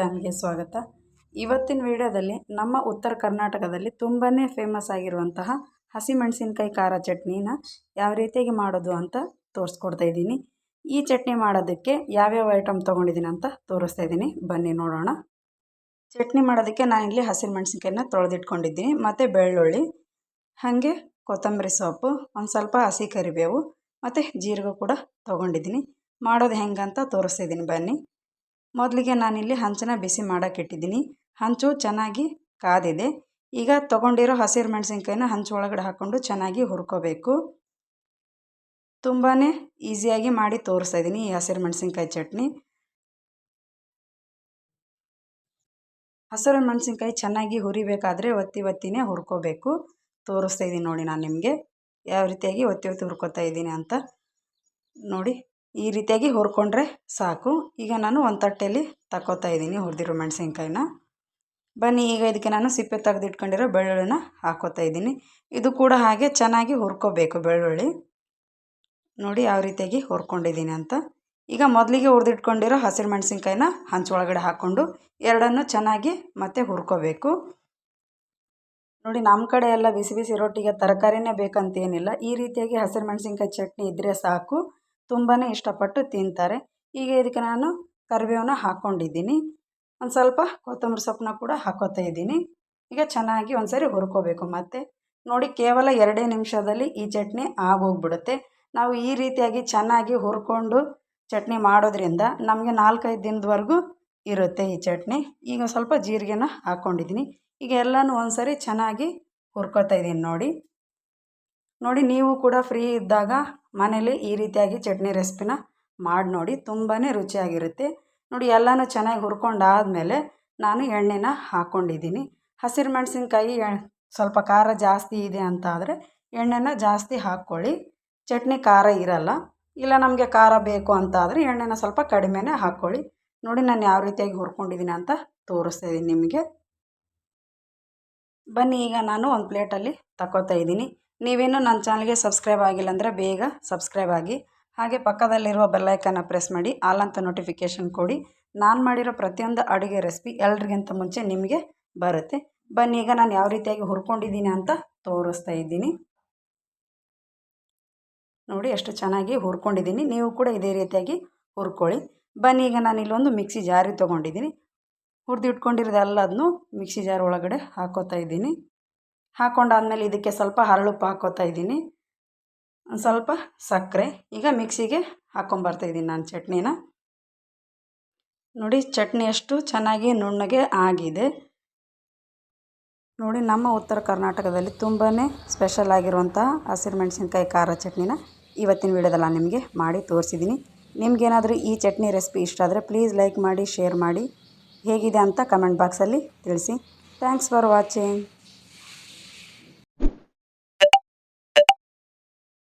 ಚಾನಲ್ಗೆ ಸ್ವಾಗತ. ಇವತ್ತಿನ ವಿಡಿಯೋದಲ್ಲಿ ನಮ್ಮ ಉತ್ತರ ಕರ್ನಾಟಕದಲ್ಲಿ ತುಂಬಾ ಫೇಮಸ್ ಆಗಿರುವಂತಹ ಹಸಿಮೆಣಸಿನ್ಕಾಯಿ ಖಾರ ಚಟ್ನಿನ ಯಾವ ರೀತಿಯಾಗಿ ಮಾಡೋದು ಅಂತ ತೋರಿಸ್ಕೊಡ್ತಾ ಇದ್ದೀನಿ. ಈ ಚಟ್ನಿ ಮಾಡೋದಕ್ಕೆ ಯಾವ್ಯಾವ ಐಟಮ್ ತೊಗೊಂಡಿದ್ದೀನಿ ಅಂತ ತೋರಿಸ್ತಾ ಇದ್ದೀನಿ. ಬನ್ನಿ ನೋಡೋಣ. ಚಟ್ನಿ ಮಾಡೋದಕ್ಕೆ ನಾನಿಲ್ಲಿ ಹಸಿರು ಮೆಣಸಿನ್ಕಾಯಿನ ತೊಳೆದಿಟ್ಕೊಂಡಿದ್ದೀನಿ. ಮತ್ತು ಬೆಳ್ಳುಳ್ಳಿ, ಹಾಗೆ ಕೊತ್ತಂಬರಿ ಸೊಪ್ಪು, ಒಂದು ಸ್ವಲ್ಪ ಹಸಿ ಕರಿಬೇವು, ಮತ್ತು ಜೀರಿಗೆ ಕೂಡ ತೊಗೊಂಡಿದ್ದೀನಿ. ಮಾಡೋದು ಹೆಂಗಂತ ತೋರಿಸ್ತಿದ್ದೀನಿ ಬನ್ನಿ. ಮೊದಲಿಗೆ ನಾನಿಲ್ಲಿ ಹಂಚನ್ನ ಬಿಸಿ ಮಾಡೋಕ್ಕಿಟ್ಟಿದ್ದೀನಿ ಹಂಚು ಚೆನ್ನಾಗಿ ಕಾದಿದೆ. ಈಗ ತೊಗೊಂಡಿರೋ ಹಸಿರು ಮೆಣಸಿನ್ಕಾಯಿನ ಹಂಚು ಒಳಗಡೆ ಹಾಕ್ಕೊಂಡು ಚೆನ್ನಾಗಿ ಹುರ್ಕೋಬೇಕು. ತುಂಬಾ ಈಸಿಯಾಗಿ ಮಾಡಿ ತೋರಿಸ್ತಾ ಇದ್ದೀನಿ ಈ ಹಸಿರು ಮೆಣಸಿನ್ಕಾಯಿ ಚಟ್ನಿ. ಹಸಿರು ಮೆಣಸಿನ್ಕಾಯಿ ಚೆನ್ನಾಗಿ ಹುರಿಬೇಕಾದ್ರೆ ಒತ್ತಿ ಒತ್ತಿನೇ ಹುರ್ಕೋಬೇಕು. ತೋರಿಸ್ತಾ ಇದ್ದೀನಿ ನೋಡಿ ನಾನು ನಿಮಗೆ. ಯಾವ ರೀತಿಯಾಗಿ ಒತ್ತಿ ಒತ್ತಿ ಹುರ್ಕೋತಾ ಇದ್ದೀನಿ ಅಂತ ನೋಡಿ. ಈ ರೀತಿಯಾಗಿ ಹುರ್ಕೊಂಡ್ರೆ ಸಾಕು. ಈಗ ನಾನು ಒಂದು ತಟ್ಟೆಯಲ್ಲಿ ತಕ್ಕೋತಾ ಇದ್ದೀನಿ ಹುರಿದಿರೋ ಮೆಣಸಿನ್ಕಾಯಿನ. ಬನ್ನಿ, ಈಗ ಇದಕ್ಕೆ ನಾನು ಸಿಪ್ಪೆ ತೆಗೆದಿಟ್ಕೊಂಡಿರೋ ಬೆಳ್ಳುಳ್ಳಿನ ಹಾಕೋತಾ ಇದ್ದೀನಿ. ಇದು ಕೂಡ ಹಾಗೆ ಚೆನ್ನಾಗಿ ಹುರ್ಕೋಬೇಕು ಬೆಳ್ಳುಳ್ಳಿ. ನೋಡಿ ಯಾವ ರೀತಿಯಾಗಿ ಹುರ್ಕೊಂಡಿದ್ದೀನಿ ಅಂತ. ಈಗ ಮೊದಲಿಗೆ ಹುರಿದಿಟ್ಕೊಂಡಿರೋ ಹಸಿರು ಮೆಣಸಿನ್ಕಾಯಿನ ಹಂಚೊಳಗಡೆ ಹಾಕ್ಕೊಂಡು ಎರಡನ್ನು ಚೆನ್ನಾಗಿ ಮತ್ತೆ ಹುರ್ಕೋಬೇಕು. ನೋಡಿ ನಮ್ಮ ಕಡೆ ಎಲ್ಲ ಬಿಸಿ ಬಿಸಿ ರೊಟ್ಟಿಗೆ ತರಕಾರಿನೇ ಬೇಕಂತೇನಿಲ್ಲ ಈ ರೀತಿಯಾಗಿ ಹಸಿರು ಮೆಣಸಿನ್ಕಾಯಿ ಚಟ್ನಿ ಇದ್ದರೆ ಸಾಕು. ತುಂಬಾ ಇಷ್ಟಪಟ್ಟು ತಿಂತಾರೆ. ಈಗ ಇದಕ್ಕೆ ನಾನು ಕರಿಬೇವನ್ನ ಹಾಕ್ಕೊಂಡಿದ್ದೀನಿ ಒಂದು ಸ್ವಲ್ಪ ಕೊತ್ತಂಬರಿ ಸೊಪ್ಪನ್ನ ಕೂಡ ಹಾಕೋತಾ ಇದ್ದೀನಿ. ಈಗ ಚೆನ್ನಾಗಿ ಒಂದು ಸರಿ ಹುರ್ಕೋಬೇಕು ಮತ್ತು. ನೋಡಿ ಕೇವಲ ಎರಡೇ ನಿಮಿಷದಲ್ಲಿ ಈ ಚಟ್ನಿ ಆಗೋಗ್ಬಿಡುತ್ತೆ. ನಾವು ಈ ರೀತಿಯಾಗಿ ಚೆನ್ನಾಗಿ ಹುರ್ಕೊಂಡು ಚಟ್ನಿ ಮಾಡೋದ್ರಿಂದ ನಮಗೆ ನಾಲ್ಕೈದು ದಿನದವರೆಗೂ ಇರುತ್ತೆ ಈ ಚಟ್ನಿ. ಈಗ ಸ್ವಲ್ಪ ಜೀರಿಗೆನ ಹಾಕ್ಕೊಂಡಿದ್ದೀನಿ ಈಗ ಎಲ್ಲನೂ ಒಂದು ಸರಿ ಚೆನ್ನಾಗಿ ಹುರ್ಕೋತಾ ಇದ್ದೀನಿ ನೋಡಿ. ನೋಡಿ, ನೀವು ಕೂಡ ಫ್ರೀ ಇದ್ದಾಗ ಮನೇಲಿ ಈ ರೀತಿಯಾಗಿ ಚಟ್ನಿ ರೆಸಿಪಿನ ಮಾಡಿ ನೋಡಿ ತುಂಬಾ ರುಚಿಯಾಗಿರುತ್ತೆ. ನೋಡಿ, ಎಲ್ಲನೂ ಚೆನ್ನಾಗಿ ಹುರ್ಕೊಂಡಾದಮೇಲೆ ನಾನು ಎಣ್ಣೆನ ಹಾಕ್ಕೊಂಡಿದ್ದೀನಿ ಹಸಿರು ಮೆಣಸಿನ್ಕಾಯಿ ಸ್ವಲ್ಪ ಖಾರ ಜಾಸ್ತಿ ಇದೆ ಅಂತ ಆದರೆ ಎಣ್ಣೆನ ಜಾಸ್ತಿ ಹಾಕ್ಕೊಳ್ಳಿ. ಚಟ್ನಿ ಖಾರ ಇರಲ್ಲ. ಇಲ್ಲ, ನಮಗೆ ಖಾರ ಬೇಕು ಅಂತ ಆದರೆ ಎಣ್ಣೆನ ಸ್ವಲ್ಪ ಕಡಿಮೆನೇ ಹಾಕ್ಕೊಳ್ಳಿ. ನೋಡಿ, ನಾನು ಯಾವ ರೀತಿಯಾಗಿ ಹುರ್ಕೊಂಡಿದ್ದೀನಿ ಅಂತ ತೋರಿಸ್ತಾ ಇದ್ದೀನಿ ನಿಮಗೆ. ಬನ್ನಿ, ಈಗ ನಾನು ಒಂದು ಪ್ಲೇಟಲ್ಲಿ ತಗೋತಾ ಇದ್ದೀನಿ. ನೀವೇನು ನನ್ನ ಚಾನಲ್ಗೆ ಸಬ್ಸ್ಕ್ರೈಬ್ ಆಗಿಲ್ಲ ಅಂದರೆ ಬೇಗ ಸಬ್ಸ್ಕ್ರೈಬ್ ಆಗಿ. ಹಾಗೆ ಪಕ್ಕದಲ್ಲಿರುವ ಬೆಲ್ಲೈಕನ್ನ ಪ್ರೆಸ್ ಮಾಡಿ, ಆಲ್ ಅಂತ ನೋಟಿಫಿಕೇಷನ್ ಕೊಡಿ. ನಾನು ಮಾಡಿರೋ ಪ್ರತಿಯೊಂದು ಅಡುಗೆ ರೆಸಿಪಿ ಎಲ್ರಿಗಿಂತ ಮುಂಚೆ ನಿಮಗೆ ಬರುತ್ತೆ. ಬನ್ನಿ, ಈಗ ನಾನು ಯಾವ ರೀತಿಯಾಗಿ ಹುರ್ಕೊಂಡಿದ್ದೀನಿ ಅಂತ ತೋರಿಸ್ತಾ ಇದ್ದೀನಿ. ನೋಡಿ, ಎಷ್ಟು ಚೆನ್ನಾಗಿ ಹುರ್ಕೊಂಡಿದ್ದೀನಿ. ನೀವು ಕೂಡ ಇದೇ ರೀತಿಯಾಗಿ ಹುರ್ಕೊಳ್ಳಿ. ಬನ್ನಿ, ಈಗ ನಾನು ಇಲ್ಲೊಂದು ಮಿಕ್ಸಿ ಜಾರಿ ತೊಗೊಂಡಿದ್ದೀನಿ. ಹುರಿದಿಟ್ಕೊಂಡಿರೋದೆಲ್ಲದನ್ನು ಮಿಕ್ಸಿ ಜಾರ್ ಒಳಗಡೆ ಹಾಕೋತಾ ಇದ್ದೀನಿ. ಹಾಕ್ಕೊಂಡಾದ್ಮೇಲೆ ಇದಕ್ಕೆ ಸ್ವಲ್ಪ ಹರಳುಪ್ಪು ಹಾಕ್ಕೋತಾ ಇದ್ದೀನಿ. ಒಂದು ಸ್ವಲ್ಪ ಸಕ್ಕರೆ. ಈಗ ಮಿಕ್ಸಿಗೆ ಹಾಕ್ಕೊಂಬರ್ತಾಯಿದ್ದೀನಿ ನಾನು ಚಟ್ನಿನ. ನೋಡಿ ಚಟ್ನಿ ಅಷ್ಟು ಚೆನ್ನಾಗಿ ನುಣ್ಣಗೆ ಆಗಿದೆ. ನೋಡಿ ನಮ್ಮ ಉತ್ತರ ಕರ್ನಾಟಕದಲ್ಲಿ ತುಂಬಾ ಸ್ಪೆಷಲ್ ಆಗಿರುವಂಥ ಹಸಿರು ಮೆಣಸಿನ್ಕಾಯಿ ಖಾರ ಚಟ್ನಿನ ಇವತ್ತಿನ ವಿಡಿಯೋದಲ್ಲ ನಿಮಗೆ ಮಾಡಿ ತೋರಿಸಿದ್ದೀನಿ. ನಿಮಗೇನಾದರೂ ಈ ಚಟ್ನಿ ರೆಸಿಪಿ ಇಷ್ಟ ಆದರೆ ಪ್ಲೀಸ್ ಲೈಕ್ ಮಾಡಿ, ಶೇರ್ ಮಾಡಿ. ಹೇಗಿದೆ ಅಂತ ಕಮೆಂಟ್ ಬಾಕ್ಸಲ್ಲಿ ತಿಳಿಸಿ. Thanks for watching.